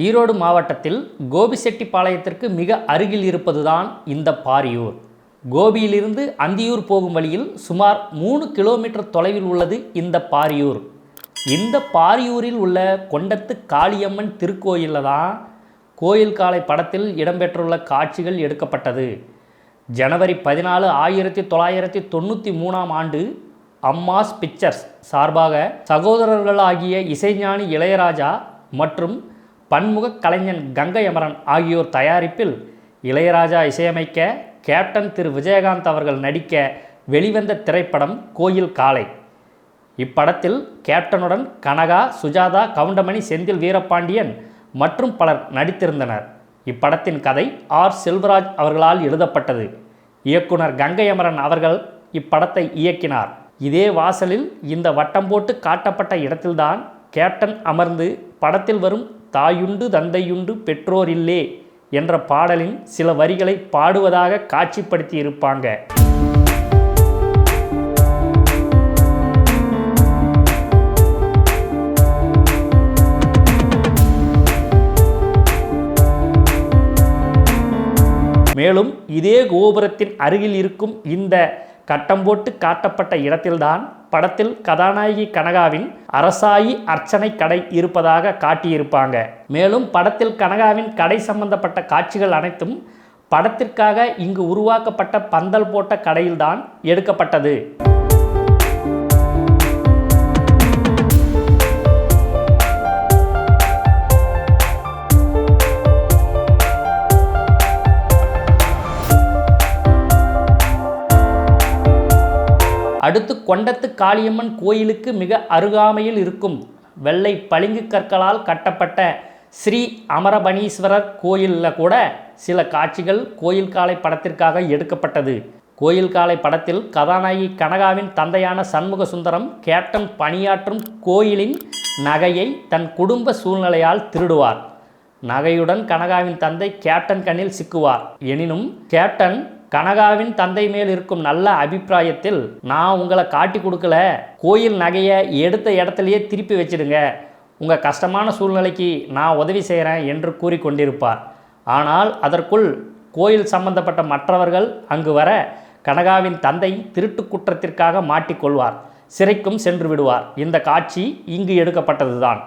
ஈரோடு மாவட்டத்தில் கோபிசெட்டிப்பாளையத்திற்கு மிக அருகில் இருப்பதுதான் இந்த பாரியூர். கோபியிலிருந்து அந்தியூர் போகும் வழியில் சுமார் மூணு கிலோமீட்டர் தொலைவில் உள்ளது இந்த பாரியூர். இந்த பாரியூரில் உள்ள கொண்டத்து காளியம்மன் திருக்கோயிலில் தான் கோயில் காலை படத்தில் இடம்பெற்றுள்ள காட்சிகள் எடுக்கப்பட்டது. ஜனவரி பதினாலு ஆயிரத்தி தொள்ளாயிரத்தி தொண்ணூற்றி மூணாம் ஆண்டு அம்மாஸ் பிக்சர்ஸ் சார்பாக சகோதரர்களாகிய இசைஞானி இளையராஜா மற்றும் பன்முக கலைஞன் கங்கை அமரன் ஆகியோர் தயாரிப்பில் இளையராஜா இசையமைக்க கேப்டன் திரு விஜயகாந்த் அவர்கள் நடிக்க வெளிவந்த திரைப்படம் கோயில் காலை இப்படத்தில் கேப்டனுடன் கனகா சுஜாதா கவுண்டமணி செந்தில் வீரபாண்டியன் மற்றும் பலர் நடித்திருந்தனர். இப்படத்தின் கதை ஆர். செல்வராஜ் அவர்களால் எழுதப்பட்டது. இயக்குனர் கங்கை அமரன் அவர்கள் இப்படத்தை இயக்கினார். இதே வாசலில் இந்த வட்டம் போட்டு காட்டப்பட்ட இடத்தில்தான் கேப்டன் அமர்ந்து படத்தில் வரும் தாயுண்டு தந்தையுண்டு பெற்றோர் இல்லே என்ற பாடலின் சில வரிகளை பாடுவதாக காட்சிப்படுத்தி இருப்பாங்க மேலும் இதே கோபுரத்தின் அருகில் இருக்கும் இந்த கட்டம் போட்டு காட்டப்பட்ட இடத்தில்தான் படத்தில் கதாநாயகி கனகாவின் அரசாயி அர்ச்சனை கடை இருப்பதாக காட்டியிருப்பாங்க. மேலும் படத்தில் கனகாவின் கடை சம்பந்தப்பட்ட காட்சிகள் அனைத்தும் படத்திற்காக இங்கு உருவாக்கப்பட்ட பந்தல் போட்ட கடையில்தான் எடுக்கப்பட்டது. அடுத்து கொண்டத்து காளியம்மன் கோயிலுக்கு மிக அருகாமையில் இருக்கும் வெள்ளை பளிங்கு கற்களால் கட்டப்பட்ட ஸ்ரீ அமரபணீஸ்வரர் கோயிலில் கூட சில காட்சிகள் கோயில் காலை படத்திற்காக எடுக்கப்பட்டது. கோயில் காலை படத்தில் கதாநாயகி கனகாவின் தந்தையான சண்முக சுந்தரம் கேப்டன் பணியாற்றும் கோயிலின் நகையை தன் குடும்ப சூழ்நிலையால் திருடுவார். நகையுடன் கனகாவின் தந்தை கேப்டன் கண்ணில் சிக்குவார். எனினும் கேப்டன் கனகாவின் தந்தை மேல் இருக்கும் நல்ல அபிப்பிராயத்தில் நான் உங்களை காட்டி கொடுக்கல. கோயில் நகையை எடுத்த இடத்துலையே திருப்பி வச்சிடுங்க. உங்கள் கஷ்டமான சூழ்நிலைக்கு நான் உதவி செய்கிறேன் என்று கூறிக்கொண்டிருப்பார் ஆனால் அதற்குள் கோயில் சம்பந்தப்பட்ட மற்றவர்கள் அங்கு வர கனகாவின் தந்தை திருட்டு குற்றத்திற்காக மாட்டிக்கொள்வார் சிறைக்கும் சென்று விடுவார். இந்த காட்சி இங்கு எடுக்கப்பட்டதுதான்.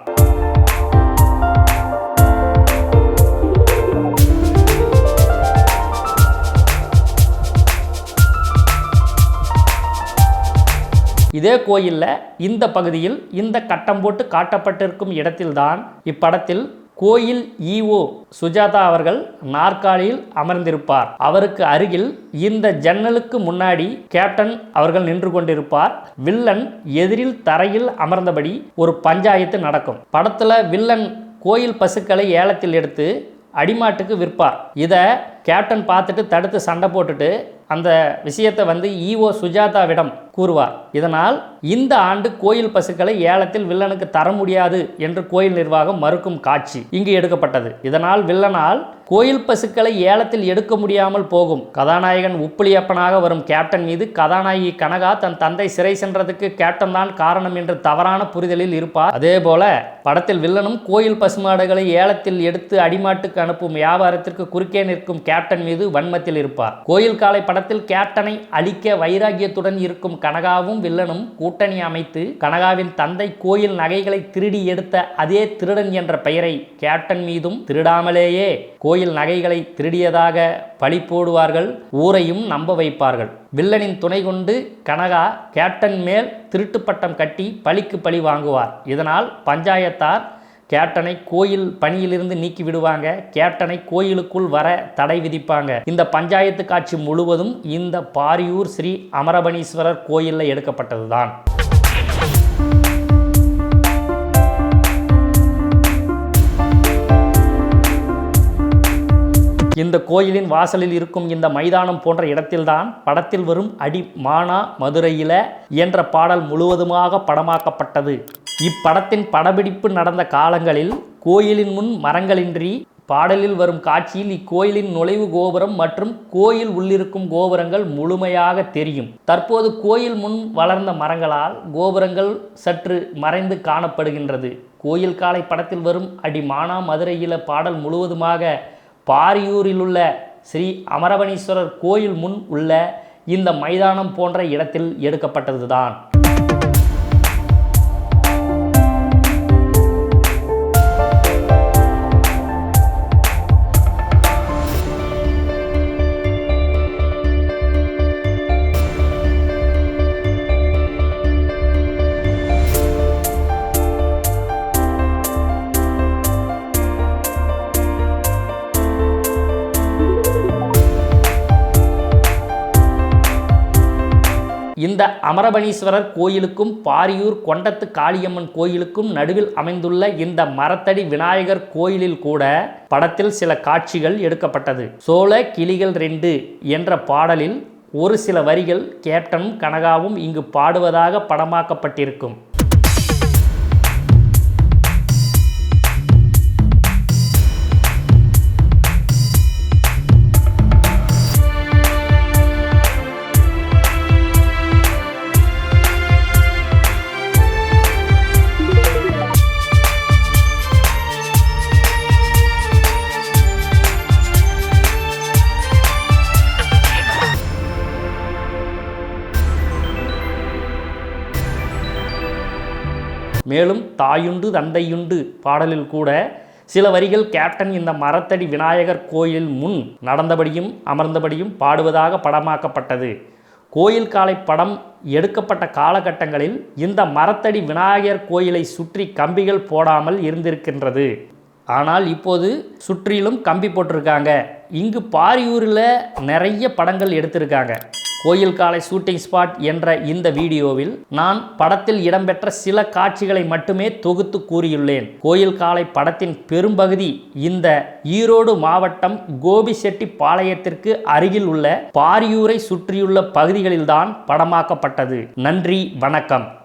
இதே கோயிலில் இந்த பகுதியில் இந்த கட்டம் போட்டு காட்டப்பட்டிருக்கும் இடத்தில்தான் இப்படத்தில் கோயில் இஓ சுஜாதா அவர்கள் நாற்காலியில் அமர்ந்திருப்பார். அவருக்கு அருகில் இந்த ஜன்னலுக்கு முன்னாடி கேப்டன் அவர்கள் நின்று கொண்டிருப்பார். வில்லன் எதிரில் தரையில் அமர்ந்தபடி ஒரு பஞ்சாயத்து நடக்கும். படத்தில் வில்லன் கோயில் பசுக்களை ஏலத்தில் எடுத்து அடிமாட்டுக்கு விற்பார். இதை கேப்டன் பார்த்துட்டு தடுத்து சண்டை போட்டுட்டு அந்த விஷயத்தை வந்து ஈஓ சுஜாதாவிடம் கூறுவார். இதனால் இந்த ஆண்டு கோயில் பசுக்களை ஏலத்தில் வில்லனுக்கு தர முடியாது என்று கோயில் நிர்வாகம் மறுக்கும் காட்சி இங்கு எடுக்கப்பட்டது. இதனால் வில்லனால் கோயில் பசுக்களை ஏலத்தில் எடுக்க முடியாமல் போகும். கதாநாயகன் உப்புளியப்பனாக வரும் கேப்டன் மீது கதாநாயகி கனகா தன் தந்தை சிறை சென்றதுக்கு கேப்டன் தான் காரணம் என்று தவறான புரிதலில் இருப்பார். அதே போல படத்தில் வில்லனும் கோயில் பசுமாடுகளை ஏலத்தில் எடுத்து அடிமாட்டுக்கு அனுப்பும் வியாபாரத்திற்கு குறுக்கே நிற்கும் கேப்டன் மீது வன்மத்தில் இருப்பார். கோயில் காலை படத்தில் கேப்டனை அழிக்க வைராகியத்துடன் இருக்கும் கனகாவும் வில்லனும் கூட்டணி அமைத்து கனகாவின் தந்தை கோயில் நகைகளை திருடி எடுத்த அதே திருடன் என்ற பெயரை கேப்டன் மீதும் திருடாமலேயே கோயில் நகைகளை திருடியதாக பழி போடுவார்கள் ஊரையும் நம்ப வைப்பார்கள். வில்லனின் துணை கொண்டு கனகா கேப்டன் மேல் திருட்டு பட்டம் கட்டி பழிக்கு பழி வாங்குவார். இதனால் பஞ்சாயத்தார் கேப்டனை கோயில் பணியிலிருந்து நீக்கி விடுவாங்க. கேப்டனை கோயிலுக்குள் வர தடை விதிப்பாங்க. இந்த பஞ்சாயத்து காட்சி முழுவதும் இந்த பாரியூர் ஸ்ரீ அமரபணீஸ்வரர் கோயிலில் எடுக்கப்பட்டதுதான். இந்த கோயிலின் வாசலில் இருக்கும் இந்த மைதானம் போன்ற இடத்தில்தான் படத்தில் வரும் அடி மானா மதுரையில என்ற பாடல் முழுவதுமாக படமாக்கப்பட்டது. இப்படத்தின் படப்பிடிப்பு நடந்த காலங்களில் கோயிலின் முன் மரங்களின்றி பாடலில் வரும் காட்சியில் இக்கோயிலின் நுழைவு கோபுரம் மற்றும் கோயில் உள்ளிருக்கும் கோபுரங்கள் முழுமையாக தெரியும். தற்போது கோயில் முன் வளர்ந்த மரங்களால் கோபுரங்கள் சற்று மறைந்து காணப்படுகின்றது. கோயில் காலை படத்தில் வரும் அடி மானா மதுரையில பாடல் முழுவதுமாக பாரியூரில் உள்ள ஸ்ரீ அமரவணீஸ்வரர் கோயில் முன் உள்ள இந்த மைதானம் போன்ற இடத்தில் எடுக்கப்பட்டதுதான். இந்த அமரபணீஸ்வரர் கோயிலுக்கும் பாரியூர் கொண்டத்து காளியம்மன் கோயிலுக்கும் நடுவில் அமைந்துள்ள இந்த மரத்தடி விநாயகர் கோயிலில் கூட படத்தில் சில காட்சிகள் எடுக்கப்பட்டது. சோழ கிளிகள் ரெண்டு என்ற பாடலில் ஒரு சில வரிகள் கேப்டனும் கனகாவும் இங்கு பாடுவதாக படமாக்கப்பட்டிருக்கும். மேலும் தாயுண்டு தந்தையுண்டு பாடலில் கூட சில வரிகள் கேப்டன் இந்த மரத்தடி விநாயகர் கோயில் முன் நடந்தபடியும் அமர்ந்தபடியும் பாடுவதாக படமாக்கப்பட்டது. கோயில் காலை படம் எடுக்கப்பட்ட காலகட்டங்களில் இந்த மரத்தடி விநாயகர் கோயிலை சுற்றி கம்பிகள் போடாமல் இருந்திருக்கின்றது. ஆனால் இப்போது சுற்றிலும் கம்பி போட்டிருக்காங்க. இங்கு பாரியூரில் நிறைய படங்கள் எடுத்திருக்காங்க. கோயில் காலை ஷூட்டிங் ஸ்பாட் என்ற இந்த வீடியோவில் நான் படத்தில் இடம்பெற்ற சில காட்சிகளை மட்டுமே தொகுத்து கூறியுள்ளேன். கோயில் காலை படத்தின் பெரும்பகுதி இந்த ஈரோடு மாவட்டம் கோபிசெட்டி பாளையத்திற்கு அருகில் உள்ள பாரியூரை சுற்றியுள்ள பகுதிகளில்தான் படமாக்கப்பட்டது. நன்றி வணக்கம்.